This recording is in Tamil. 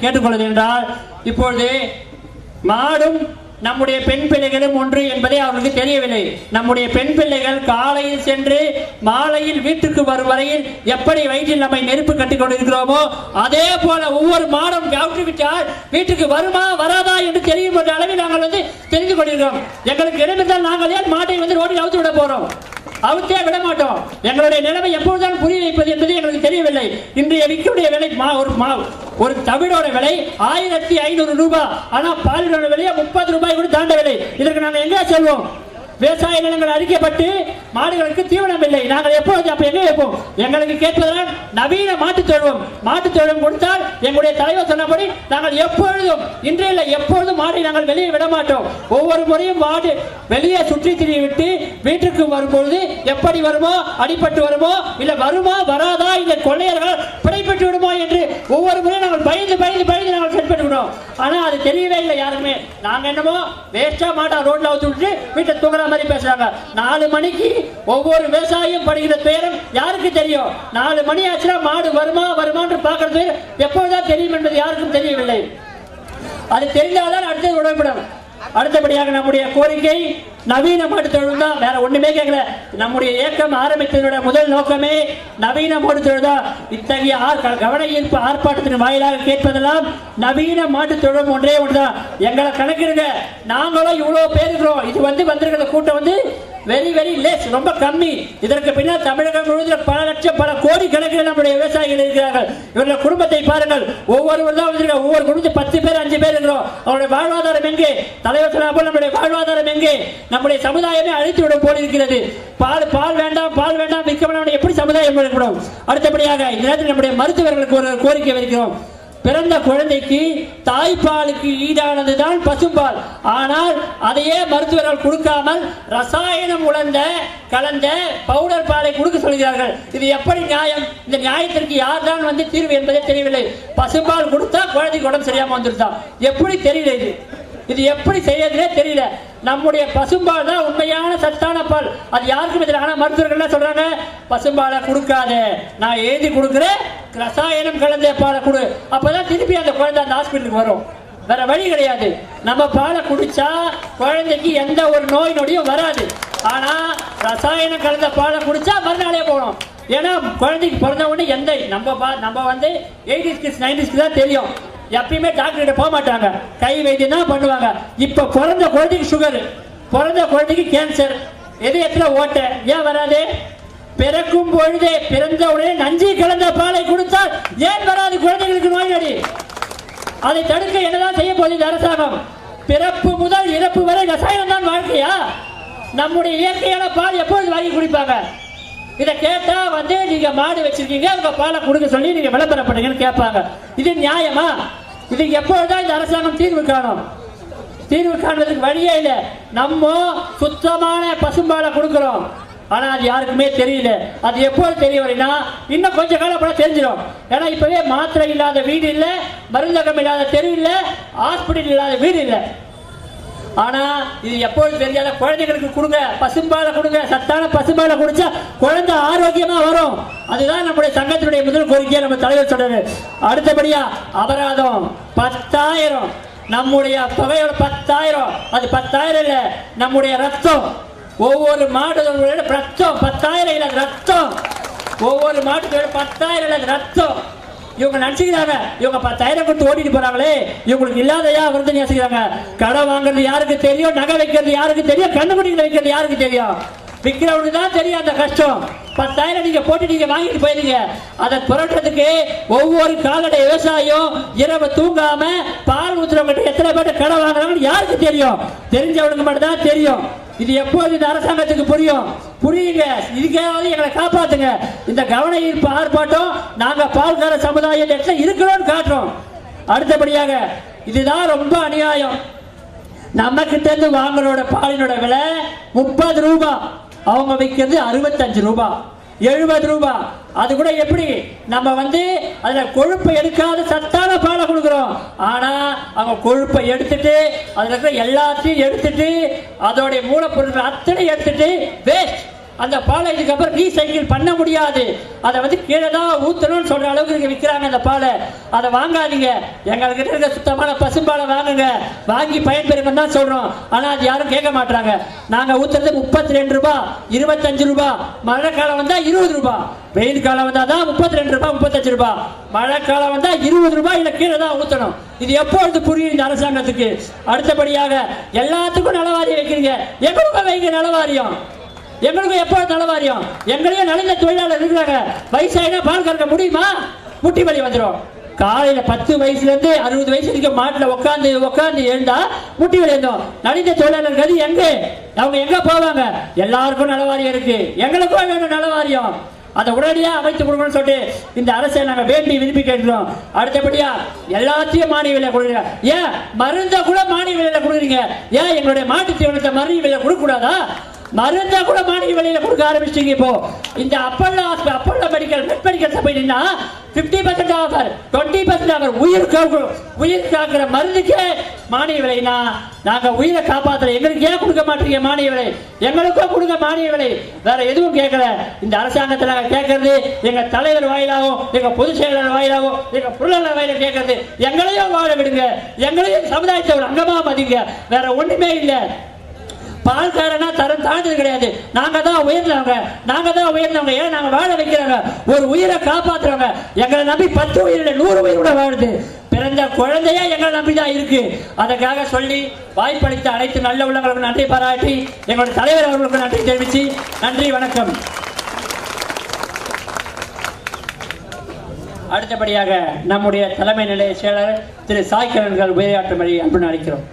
கேட்டுக்கொள்வது என்றால் இப்பொழுது மாடும் நம்முடைய பெண் பிள்ளைகளும் ஒன்று என்பதை அவர்களுக்கு தெரியவில்லை. நம்முடைய பெண் பிள்ளைகள் காலையில் சென்று மாலையில் வீட்டுக்கு வரும் வரையில் எப்படி வயிற்றில் நம்மை நெருப்பு கட்டிக் கொண்டிருக்கிறோமோ அதே போல ஒவ்வொரு மாடும் விட்டால் வீட்டுக்கு வருமா வராதா என்று தெரியும் என்ற அளவில் நாங்கள் வந்து தெரிந்து கொண்டிருக்கிறோம் எங்களுக்கு இடமிருந்தால் நாங்கள் ஏன் மாட்டை வந்து ரோட்டில் அவுத்து விட போறோம்? அவுத்தே விட மாட்டோம். எங்களுடைய நிலைமை எப்பொழுதுதான் புரிய வைப்பது என்பது எங்களுக்கு தெரியவில்லை. இன்றைய விற்கக்கூடிய விலை மா- ஒரு மா ஒரு தமிழோட விலை ஆயிரத்தி ஐநூறு ரூபாய் ஆனா பாலினோட விலையை முப்பது ரூபாய் கூட விலை. இதற்கு நாங்கள் எங்கே செல்வோம்? விவசாய நிலங்கள் அழிக்கப்பட்டு மாடுகளுக்கு தீவனம் இல்லை. நாங்கள் எப்போது அப்ப எங்க வைப்போம்? எங்களுக்கு கேட்பதுதான் நவீன மாட்டுத் தொழுவம். மாட்டுத் தொழுவம் கொடுத்தால் எங்களுடைய தலைவர் சொன்னபடி நாங்கள் எப்பொழுதும் இன்றைய எப்பொழுதும் மாடை நாங்கள் வெளியே விட மாட்டோம். ஒவ்வொரு முறையும் மாடு வெளியே சுற்றி திரிய விட்டு வீட்டுக்கு வரும்பொழுது எப்படி வருமோ அடிபட்டு வருமோ இல்ல வருமா வராதா இந்த கொள்ளையர்கள் பிழை ஒவ்வொரு முறையும் நாங்கள் பயந்து பயந்து பயந்து நாங்கள் செட் பண்ணிவிடுவோம். ஆனால் அது தெரியவே இல்லை யாருக்குமே நாங்கள் என்னமோ வேஸ்ட்டாக மாட்டா ரோட்ல வச்சு விட்டு வீட்டை தூங்குற மாதிரி பேசுறாங்க. நாலு மணிக்கு ஒவ்வொரு விவசாயம் படுகிற துயரம் யாருக்கு தெரியும்? நாலு மணி ஆச்சுன்னா மாடு வருமா வருமான்னு பார்க்கறது எப்போதான் தெரியும் என்பது யாருக்கும் தெரியவில்லை. அது தெரிந்தால்தான் அடுத்தது உடன்படும். அடுத்தபடியாக நம்முடைய கோரிக்கை நவீன மாட்டுத் தொழில் தான் வேற ஒண்ணுமே கேட்கல. நம்முடைய இயக்கம் ஆரம்பித்ததோட முதல் நோக்கமே நவீன மாட்டுத் தொழில் தான் இத்தகைய ஆர்- கவன ஈர்ப்பு ஆர்ப்பாட்டத்தின் வாயிலாக கேட்பதெல்லாம் நவீன மாட்டு தொழில் ஒன்றே ஒன்றுதான். எங்களை கணக்கிடுங்க. நாங்களும் இவ்வளவு பேர் இருக்கிறோம். இது வந்து வந்திருக்கிற கூட்டம் வந்து வெரி வெரி லெஸ் ரொம்ப கம்மி. இதற்கு பின்னால் தமிழகம் முழுவதும் பல லட்சம் பல கோடி கணக்கில் நம்முடைய விவசாயிகள் இருக்கிறார்கள். இவர்கள் குடும்பத்தை பாருங்கள். ஒவ்வொருவர் தான் ஒவ்வொரு குடும்பத்தில் பத்து பேர் அஞ்சு பேர் இருக்கிறோம். அவருடைய வாழ்வாதாரம் எங்கே? தலைவர் சொன்ன நம்முடைய வாழ்வாதாரம் எங்கே? நம்முடைய சமுதாயமே அழித்து விட போல் இருக்கிறது. பால் பால் வேண்டாம் பால் வேண்டாம் விற்க வேண்டாம் எப்படி சமுதாயம் இருக்கணும்? அடுத்தபடியாக இந்த நேரத்தில் நம்முடைய மருத்துவர்களுக்கு ஒரு கோரிக்கை வைக்கிறோம். பிறந்த குழந்தைக்கு தாய்ப்பாலுக்கு ஈடானது தான் பசும்பால். ஆனால் அதையே மருத்துவர்கள் கொடுக்காமல் ரசாயனம் உழந்த கலந்த பவுடர் பாலை கொடுக்க சொல்கிறார்கள். இது எப்படி நியாயம்? இந்த நியாயத்திற்கு யார் தான் வந்து தீர்வு என்பதே தெரியவில்லை. பசும்பால் கொடுத்தா குழந்தைக்கு உடம்பு சரியாம வந்துருதான் எப்படி தெரியல இது? இது எப்படி செய்யறதுனே தெரியல. நம்முடைய பசும்பால் தான் உண்மையான சத்தான பால். அது யாருக்கும் தெரியல மருத்துவர்கள் என்ன சொல்றாங்க? பசும்பாலை கொடுக்காத. நான் எழுதி கொடுக்குறேன் ரசாயனம் கலந்த பாலை கொடு. அப்பதான் திருப்பி அந்த குழந்தை அந்த ஹாஸ்பிட்டலுக்கு வரும். வேற வழி கிடையாது. நம்ம பாலை குடிச்சா குழந்தைக்கு எந்த ஒரு நோய் நொடியும் வராது. ஆனா ரசாயனம் கலந்த பாலை குடிச்சா மறுநாளே போகணும். ஏன்னா குழந்தைக்கு பிறந்த உடனே எந்த நம்ம பா நம்ம வந்து எயிட்டிஸ்க்கு நைன்டிஸ்க்கு தான் தெரியும். எப்பயுமே டாக்டர் கிட்ட போக மாட்டாங்க. கை வைத்தியம் தான் பண்ணுவாங்க. இப்ப பிறந்த குழந்தைக்கு சுகர் பிறந்த குழந்தைக்கு கேன்சர் இதயத்துல ஓட்டை. ஏன் வராது? பிறக்கும் பொழுதே பிறந்த உடனே நஞ்சு கலந்த பாலை கொடுத்தால் ஏன் வராது குழந்தைகளுக்கு நோய் நடி? அதை தடுக்க என்னதான் செய்ய போகுது அரசாங்கம்? பிறப்பு முதல் இறப்பு வரை ரசாயனம் தான் வாழ்க்கையா? நம்முடைய இயற்கையான பால் எப்பொழுது வாங்கி குடிப்பாங்க? இதை கேட்டா வந்து நீங்க மாடு வச்சிருக்கீங்க உங்க பாலை கொடுக்க சொல்லி நீங்க விளம்பரப்படுங்கன்னு கேட்பாங்க. இது நியாயமா? இது எப்பொழுதுதான் இந்த அரசாங்கம் தீர்வு காணும்? தீர்வு காண்பதற்கு வழியே இல்லை. நம்ம சுத்தமான பசும்பாலை கொடுக்கிறோம். ஆனால் அது யாருக்குமே தெரியல. அது எப்போது தெரிய வரும்னா இன்னும் கொஞ்ச காலம் கூட தெரிஞ்சிடும். ஏன்னா இப்போவே மாத்திரை இல்லாத வீடு இல்லை மருந்தகம் இல்லாத தெரு இல்ல ஹாஸ்பிட்டல் இல்லாத வீடு இல்லை. ஆனா இது எப்பொழுது தெரியாத குழந்தைகளுக்கு கொடுங்க பசும்பாலை கொடுங்க சத்தான பசும்பாலை குடிச்சா குழந்தை ஆரோக்கியமா வரும். அதுதான் நம்முடைய சங்கத்தினுடைய முதல் கோரிக்கையை நம்ம தலைவர் சொல்றாரு. அடுத்தபடியா அபராதம் பத்தாயிரம். நம்முடைய தொகையோட பத்தாயிரம். அது பத்தாயிரம் இல்ல நம்முடைய ரத்தம். ஒவ்வொரு மாடுகளோட ரத்தம் பத்தாயிரம் இலக்கு ரத்தம். ஒவ்வொரு மாட்டுகளோட பத்தாயிரம் இலக்கு ரத்தம். இவங்க நினைச்சுக்கிறாங்க இவங்க பத்தாயிரம் கொடுத்து ஓடிட்டு போறாங்களே இவங்களுக்கு இல்லாதையா வருது நினைச்சுக்கிறாங்க. கடை வாங்குறது யாருக்கு தெரியும் நகை வைக்கிறது யாருக்கு தெரியும் கண்ணுக்குட்டிகளை வைக்கிறது யாருக்கு தெரியும்? விற்கிறவனுக்கு தான் தெரியும் அந்த கஷ்டம். பத்தாயிரம் நீங்க போட்டு நீங்க வாங்கிட்டு போயிருங்க. அதை புரட்டுறதுக்கு ஒவ்வொரு கால்நடை விவசாயம் இரவு தூங்காம பால் ஊத்துறவங்க எத்தனை பேர் கடை வாங்குறாங்கன்னு யாருக்கு தெரியும்? தெரிஞ்சவனுக்கு மட்டும் தான் தெரியும். இது எப்போது இந்த அரசாங்கத்துக்கு புரியும்? புரியுங்க. இதுக்காவது எங்களை காப்பாத்துங்க. இந்த கவன ஈர்ப்பு ஆர்ப்பாட்டம் நாங்க பால்கார சமுதாய இடத்துல இருக்கிறோம்னு காட்டுறோம். அடுத்தபடியாக இதுதான் ரொம்ப அநியாயம். நம்ம கிட்ட இருந்து வாங்குறோட பாலினோட விலை முப்பது ரூபாய் அவங்க விற்கிறது அறுபத்தஞ்சு ரூபாய் எழுபது ரூபாய் அது கூட எப்படி? நம்ம வந்து அதில் கொழுப்பை எடுக்காத சத்தான பாலை கொடுக்குறோம். ஆனால் அவங்க கொழுப்பை எடுத்துட்டு அதில் இருக்கிற எல்லாத்தையும் எடுத்துட்டு அதோடைய மூலப்பொருட்கள் அத்தனை எடுத்துட்டு வேஸ்ட் அந்த பாலை இதுக்கப்புறம் ரீசைக்கிள் பண்ண முடியாது. அதை வந்து கீழே தான் ஊற்றணும்னு சொல்கிற அளவுக்கு இங்கே விற்கிறாங்க அந்த பாலை. அதை வாங்காதீங்க. எங்கள்கிட்ட இருக்க சுத்தமான பசும்பாலை வாங்குங்க. வாங்கி பயன்பெறுங்க தான் சொல்கிறோம் ஆனால் அது யாரும் கேட்க மாட்டாங்க நாங்கள் ஊற்றுறது முப்பத்தி ரெண்டு ரூபா இருபத்தஞ்சு ரூபா. மழை காலம் வந்தால் இருபது ரூபா. வெயில் காலம் வந்தால் தான் முப்பத்தி ரெண்டு ரூபாய் முப்பத்தஞ்சு ரூபாய் மழை காலம் வந்தால் இருபது ரூபாய் இல்லை கீழே தான் ஊற்றணும் இது எப்பொழுது புரியும் இந்த அரசாங்கத்துக்கு? அடுத்தபடியாக எல்லாத்துக்கும் நலவாரியம் வைக்கிறீங்க. எங்களுக்கும் வைங்க நலவாரியம். எங்களுக்கும் எப்போ நலவாரியம்? எங்களையும் நலிந்த தொழிலாளர் இருக்கிறாங்க. வயசாயினா பால் கறக்க முடியுமா? முட்டி வலி வந்துடும் காலையில பத்து வயசுல இருந்து அறுபது வயசு வரைக்கும் மாட்டுல உட்காந்து உட்காந்து எழுந்தா முட்டி வலி வந்துடும் நலிந்த தொழிலாளர் கதி எங்க? அவங்க எங்க போவாங்க? எல்லாருக்கும் நலவாரியம் இருக்கு. எங்களுக்கும் வேணும் நலவாரியம். அதை உடனடியாக அமைத்து கொடுக்கணும்னு சொல்லிட்டு இந்த அரசை நாங்கள் வேண்டி விரும்பி கேட்கிறோம் அடுத்தபடியா எல்லாத்தையும் மானிய விலை கொடுக்குறீங்க. ஏன்? மருந்தை கூட மானிய விலையில கொடுக்குறீங்க. ஏன்? எங்களுடைய மாட்டு தீவனத்தை மருந்து விலை கொடுக்க கூடாதா மருந்தா கூட மானிய விலையில கொடுக்க ஆரம்பிச்சிட்டீங்க இப்போ. இந்த Apollo hospital- Apollo medical med medical சபைனா fifty percent offer twenty percent offer உயிர் உயிர் காக்குற மருந்துக்கே மானிய விலைனா நாங்க உயிரை காப்பாத்துற எங்களுக்கு ஏன் கொடுக்க மாட்டீங்க மானிய விலை? எங்களுக்கும் கொடுங்க மானிய விலை. வேற எதுவும் கேட்கல இந்த அரசாங்கத்தை நாங்க கேட்கறது எங்க தலைவர் வாயிலாகவும் எங்க பொதுச் செயலாளர் வாயிலாகவும் எங்க பொருளாளர் வாயில கேட்கறது எங்களையும் வாழ விடுங்க. எங்களையும் சமுதாயத்தை ஒரு அங்கமா மதிங்க. வேற ஒண்ணுமே இல்லை. பால்காரனா தரம் தாழ்ந்தது கிடையாது. நாங்க தான் உயர்ந்தவங்க. நாங்க தான் உயர்ந்தவங்க. ஏன் நாங்க வாழ வைக்கிறவங்க? ஒரு உயிரை காப்பாத்துறவங்க. எங்களை நம்பி பத்து உயிரில் நூறு உயிர் கூட வாழுது. பிறந்த குழந்தையே எங்களை நம்பி தான் இருக்கு. அதற்காக சொல்லி வாய்ப்பளித்த அனைத்து நல்ல உள்ளங்களுக்கு நன்றி பாராட்டி எங்களுடைய தலைவர் அவர்களுக்கு நன்றி தெரிவித்து நன்றி வணக்கம். அடுத்தபடியாக நம்முடைய தலைமை நிலைய செயலர் திரு சாய்கிரன்கள் உரையாற்றும்படி அன்பு அழைக்கிறோம்.